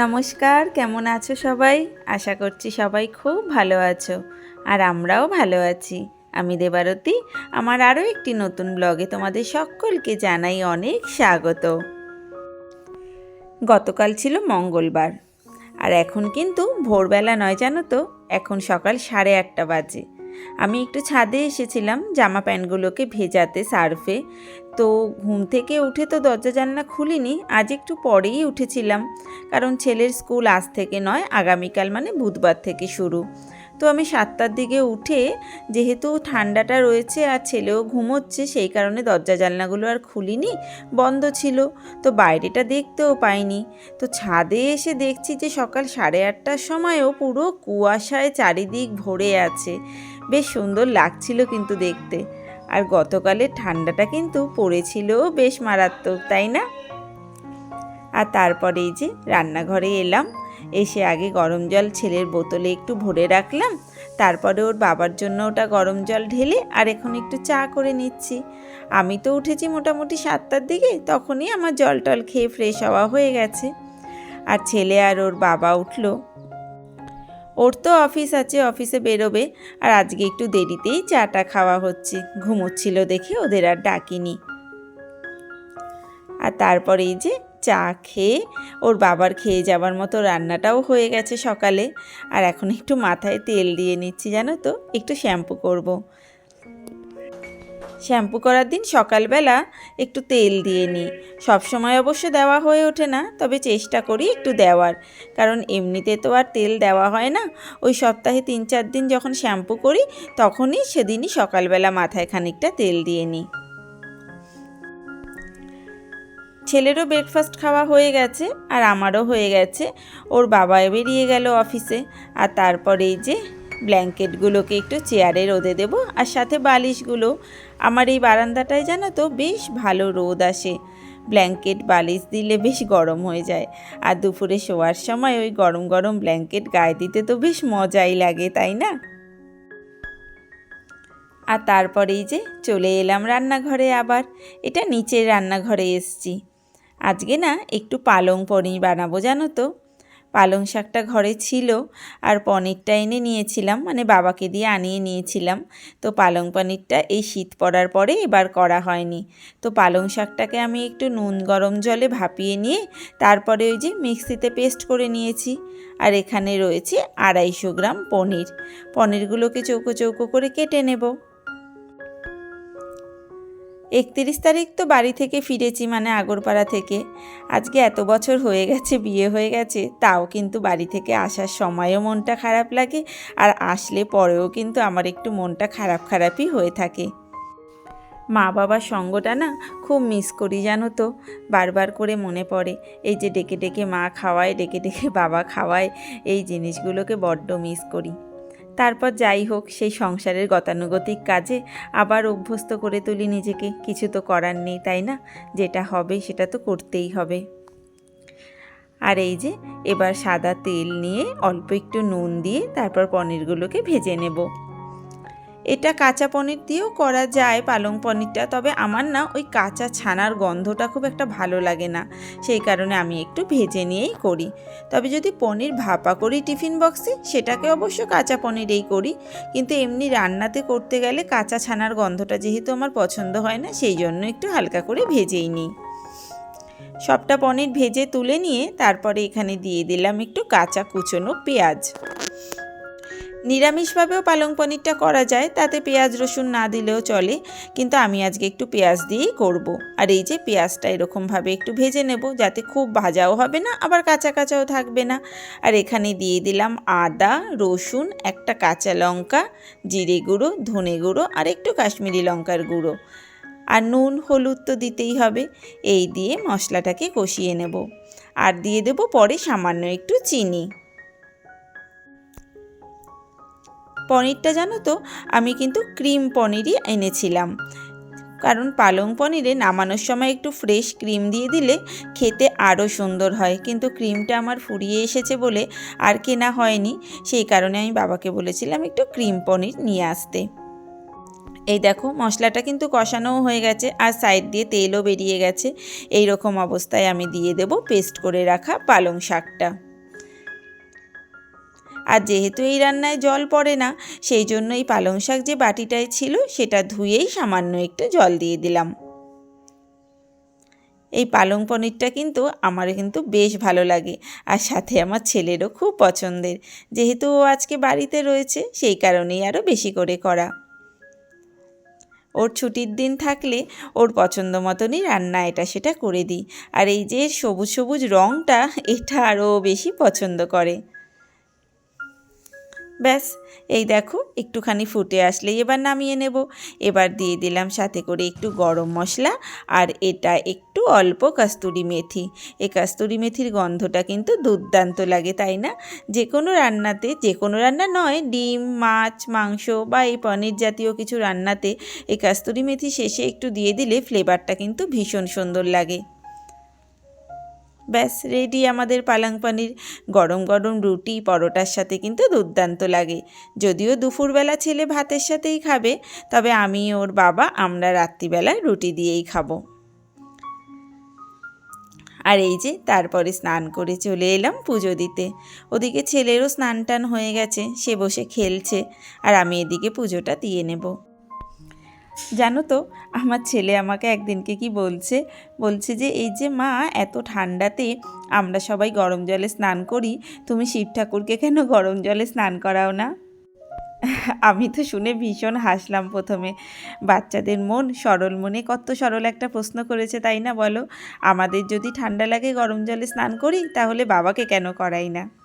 নমস্কার, কেমন আছো সবাই? আশা করছি সবাই খুব ভালো আছো, আর আমরাও ভালো আছি। আমি দেবারতী, আমার আরও একটি নতুন ব্লগে তোমাদের সকলকে জানাই অনেক স্বাগত। গতকাল ছিল মঙ্গলবার, আর এখন কিন্তু ভোরবেলা নয়, জানো তো? এখন সকাল সাড়ে আটটা বাজে। আমি একটু ছাদে এসেছিলাম, জামা প্যান্টগুলোকে ভেজাতে সার্ফে। তো ঘুম থেকে উঠে তো দরজা জানলা খুলিনি, আজ একটু পরেই উঠেছিলাম। কারণ ছেলের স্কুল আজ থেকে নয়, আগামীকাল মানে বুধবার থেকে শুরু। তো আমি সাতটার দিকে উঠে, যেহেতু ঠান্ডাটা রয়েছে আর ছেলেও ঘুমোচ্ছে, সেই কারণে দরজা জানলাগুলো আর খুলিনি, বন্ধ ছিল। তো বাইরেটা দেখতেও পাইনি। তো ছাদে এসে দেখছি যে সকাল সাড়ে আটটার সময়ও পুরো কুয়াশায় চারিদিক ভরে আছে। বেশ সুন্দর লাগছিল কিন্তু দেখতে। আর গতকালের ঠান্ডাটা কিন্তু পড়েছিল বেশ মারাত্মক, তাই না? আর তারপরে যে রান্নাঘরে এলাম, এসে আগে গরম জল ছেলের বোতলে একটু ভরে রাখলাম, তারপরে ওর বাবার জন্য ওটা গরম জল ঢেলে আর এখন একটু চা করে নিচ্ছি। আমি তো উঠেছি মোটামুটি সাতটার দিকে, তখনই আমার জল টল খেয়ে ফ্রেশ হওয়া হয়ে গেছে। আর ছেলে আর ওর বাবা উঠল ওর তো অফিস আছে, অফিসে বেরোবে। আর আজকে একটু দেরিতেই চাটা খাওয়া হচ্ছে। ঘুমোচ্ছিল দেখে ওদের আর ডাকিনি। আর তারপরে এই যে চা খেয়ে ওর বাবার খেয়ে যাওয়ার মতো রান্নাটাও হয়ে গেছে সকালে। আর এখন একটু মাথায় তেল দিয়ে নিচ্ছি, জানো তো? একটু শ্যাম্পু করব। শ্যাম্পু করার দিন সকালবেলা একটু তেল দিয়ে নিই। সবসময় অবশ্য দেওয়া হয়ে ওঠে না, তবে চেষ্টা করি একটু দেওয়ার। কারণ এমনিতে তো আর তেল দেওয়া হয় না। ওই সপ্তাহে তিন চার দিন যখন শ্যাম্পু করি, তখনই সেদিনই সকালবেলা মাথায় খানিকটা তেল দিয়ে নিই। ছেলেরও ব্রেকফাস্ট খাওয়া হয়ে গেছে আর আমারও হয়ে গেছে। ওর বাবা বেরিয়ে গেল অফিসে আর তারপরে এই যে ব্ল্যাঙ্কেটগুলোকে একটু চেয়ারে রোদে দেবো আর সাথে বালিশগুলো। আমার এই বারান্দাটায় জানো তো বেশ ভালো রোদ আসে। ব্ল্যাঙ্কেট বালিশ দিলে বেশ গরম হয়ে যায়। আর দুপুরে শোয়ার সময় ওই গরম গরম ব্ল্যাঙ্কেট গায়ে দিতে তো বেশ মজাই লাগে, তাই না? আর তারপরেই যে চলে এলাম রান্নাঘরে আবার। এটা নিচের রান্নাঘরে এসছি। আজকে না একটু পালং পনির বানাবো, জানো তো। পালং শাকটা ঘরে ছিল আর পনিরটা এনে নিয়েছিলাম মানে বাবাকে দিয়ে আনিয়ে নিয়েছিলাম। তো পালং পনিরটা এই শীত পড়ার পরে এবার করা হয়নি। তো পালং শাকটাকে আমি একটু নুন গরম জলে ভাপিয়ে নিয়ে তারপরে ওই যে মিক্সিতে পেস্ট করে নিয়েছি। আর এখানে রয়েছে আড়াইশো গ্রাম পনির। পনিরগুলোকে চৌকো চৌকো করে কেটে নেব। একত্রিশ তারিখ তো বাড়ি থেকে ফিরেছি মানে আগরপাড়া থেকে। আজকে এত বছর হয়ে গেছে, বিয়ে হয়ে গেছে, তাও কিন্তু বাড়ি থেকে আসার সময়ও মনটা খারাপ লাগে আর আসলে পরেও কিন্তু আমার একটু মনটা খারাপ খারাপই হয়ে থাকে। মা বাবার সঙ্গটা না খুব মিস করি জানো তো, বারবার করে মনে পড়ে। এই যে ডেকে ডেকে মা খাওয়ায়, ডেকে ডেকে বাবা খাওয়ায়, এই জিনিসগুলোকে বড্ড মিস করি। তারপর যাই হোক, সেই সংসারের গতানুগতিক কাজে আবার অভ্যস্ত করে তুলি নিজেকে। কিছু তো করার নেই, তাই না? যেটা হবে সেটা তো করতেই হবে। আর এই যে, এবার সাদা তেল নিয়ে অল্প একটু নুন দিয়ে তারপর পনিরগুলোকে ভেজে নেব। এটা কাঁচা পনির দিয়েও করা যায় পালং পনিরটা, তবে আমার না ওই কাঁচা ছানার গন্ধটা খুব একটা ভালো লাগে না। সেই কারণে আমি একটু ভেজে নিয়েই করি। তবে যদি পনির ভাপা করি টিফিন বক্সে, সেটাকে অবশ্য কাঁচা পনিরেই করি। কিন্তু এমনি রান্নাতে করতে গেলে কাঁচা ছানার গন্ধটা যেহেতু আমার পছন্দ হয় না, সেই জন্য একটু হালকা করে ভেজেই নিই। সবটা পনির ভেজে তুলে নিয়ে তারপরে এখানে দিয়ে দিলাম একটু কাঁচা কুচনো পেঁয়াজ। নিরামিষভাবেও পালং পনিরটা করা যায়, তাতে পেঁয়াজ, রসুন না দিলেও চলে। কিন্তু আমি আজকে একটু পেঁয়াজ দিয়েই করব। আর এই যে পেঁয়াজটা এরকমভাবে একটু ভেজে নেব, যাতে খুব ভাজাও হবে না, আবার কাঁচা কাঁচাও থাকবে না। আর এখানে দিয়ে দিলাম আদা, রসুন, একটা কাঁচা লঙ্কা, জিরে গুঁড়ো, ধনে গুঁড়ো আর একটু কাশ্মীরি লঙ্কার গুঁড়ো। আর নুন, হলুদ তো দিতেই হবে। এই দিয়ে মশলাটাকে কষিয়ে নেব। আর দিয়ে দেব পরে সামান্য একটু চিনি। পনিরটা জানো তো? আমি কিন্তু ক্রিম পনিরই এনেছিলাম। কারণ পালং পনিরে নামানোর সময় একটু ফ্রেশ ক্রিম দিয়ে দিলে খেতে আরও সুন্দর হয়। কিন্তু ক্রিমটা আমার ফুরিয়ে এসেছে বলে আর কেনা হয়নি। সেই কারণে আমি বাবাকে বলেছিলাম একটু ক্রিম পনির নিয়ে আসতে। এই দেখো, মশলাটা কিন্তু কষানোও হয়ে গেছে আর সাইড দিয়ে তেলও বেরিয়ে গেছে। এই রকম অবস্থায় আমি দিয়ে দেব পেস্ট করে রাখা পালং শাকটা। আর যেহেতু এই রান্নায় জল পড়ে না, সেই জন্য এই পালং শাক যে বাটিটায় ছিল, সেটা ধুয়েই সামান্য একটু জল দিয়ে দিলাম। এই পালং পনিরটা কিন্তু আমার কিন্তু বেশ ভালো লাগে আর সাথে আমার ছেলেরও খুব পছন্দের। যেহেতু ও আজকে বাড়িতে রয়েছে, সেই কারণেই আরও বেশি করে করা। ওর ছুটির দিন থাকলে ওর পছন্দ মতনই রান্না এটা সেটা করে দিই। আর এই যে সবুজ সবুজ রঙটা এটা আরও বেশি পছন্দ করে। ব্যাস, এই দেখো, একটুখানি ফুটে আসলেই এবার নামিয়ে নেব। এবার দিয়ে দিলাম সাথে করে একটু গরম মশলা আর এটা একটু অল্প কাস্তুরি মেথি। এই কাস্তুরি মেথির গন্ধটা কিন্তু দুর্দান্ত লাগে, তাই না? যে কোনো রান্নাতে যে কোনো রান্না নয়, ডিম, মাছ, মাংস বা এই পনির জাতীয় কিছু রান্নাতে এই কাস্তুরি মেথি শেষে একটু দিয়ে দিলে ফ্লেভারটা কিন্তু ভীষণ সুন্দর লাগে। ব্যাস রেডি আমাদের পালাং পানির। গরম গরম রুটি, পরোটার সাথে কিন্তু দুর্দান্ত লাগে। যদিও দুপুরবেলা ছেলে ভাতের সাথেই খাবে, তবে আমি, ওর বাবা, আমরা রাত্রিবেলা রুটি দিয়েই খাব। আর এই যে, তারপরে স্নান করে চলে এলাম পুজো দিতে। ওদিকে ছেলেরও স্নান টান হয়ে গেছে, সে বসে খেলছে, আর আমি এদিকে পুজোটা দিয়ে নেব। জানো তো, আমার ছেলে আমাকে একদিনকে কি বলছে? বলছে যে, এই যে মা, এত ঠান্ডাতে আমরা সবাই গরম জলে স্নান করি, তুমি শিব ঠাকুরকে কেন গরম জলে স্নান করাও না? আমি তো শুনে ভীষণ হাসলাম প্রথমে। বাচ্চাদের মন সরল মনে কত সরল একটা প্রশ্ন করেছে, তাই না বলো? আমাদের যদি ঠান্ডা লাগে গরম জলে স্নান করি, তাহলে বাবাকে কেন করাই না?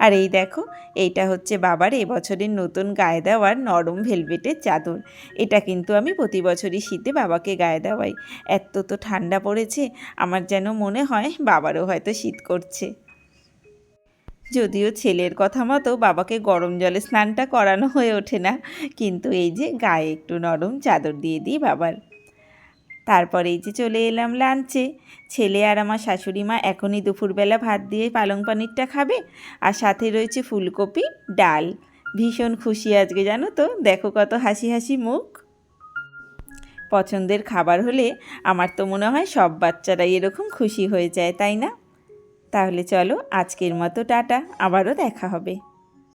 আর এই দেখো, এইটা হচ্ছে বাবার এবছরের নতুন গায়ে দেওয়ার নরম ভেলভেটের চাদর। এটা কিন্তু আমি প্রতি বছরই শীতে বাবাকে গায়ে দেওয়াই। এত তো ঠান্ডা পড়েছে, আমার যেন মনে হয় বাবারও হয়তো শীত করছে। যদিও ছেলের কথা মতো বাবাকে গরম জলে স্নানটা করানো হয়ে ওঠে না, কিন্তু এই যে গায়ে একটু নরম চাদর দিয়ে দিই বাবার। তারপর এই যে চলে এলাম লাঞ্চে ছেলে আর আমার শাশুড়ি মা এখনই দুপুরবেলা ভাত দিয়ে পালং পানিরটা খাবে আর সাথে রয়েছে ফুলকপি, ডাল। ভীষণ খুশি আজকে, জানো তো? দেখো কত হাসি হাসি মুখ। পছন্দের খাবার হলে আমার তো মনে হয় সব বাচ্চারাই এরকম খুশি হয়ে যায়, তাই না? তাহলে চলো আজকের মতো টাটা, আবারও দেখা হবে।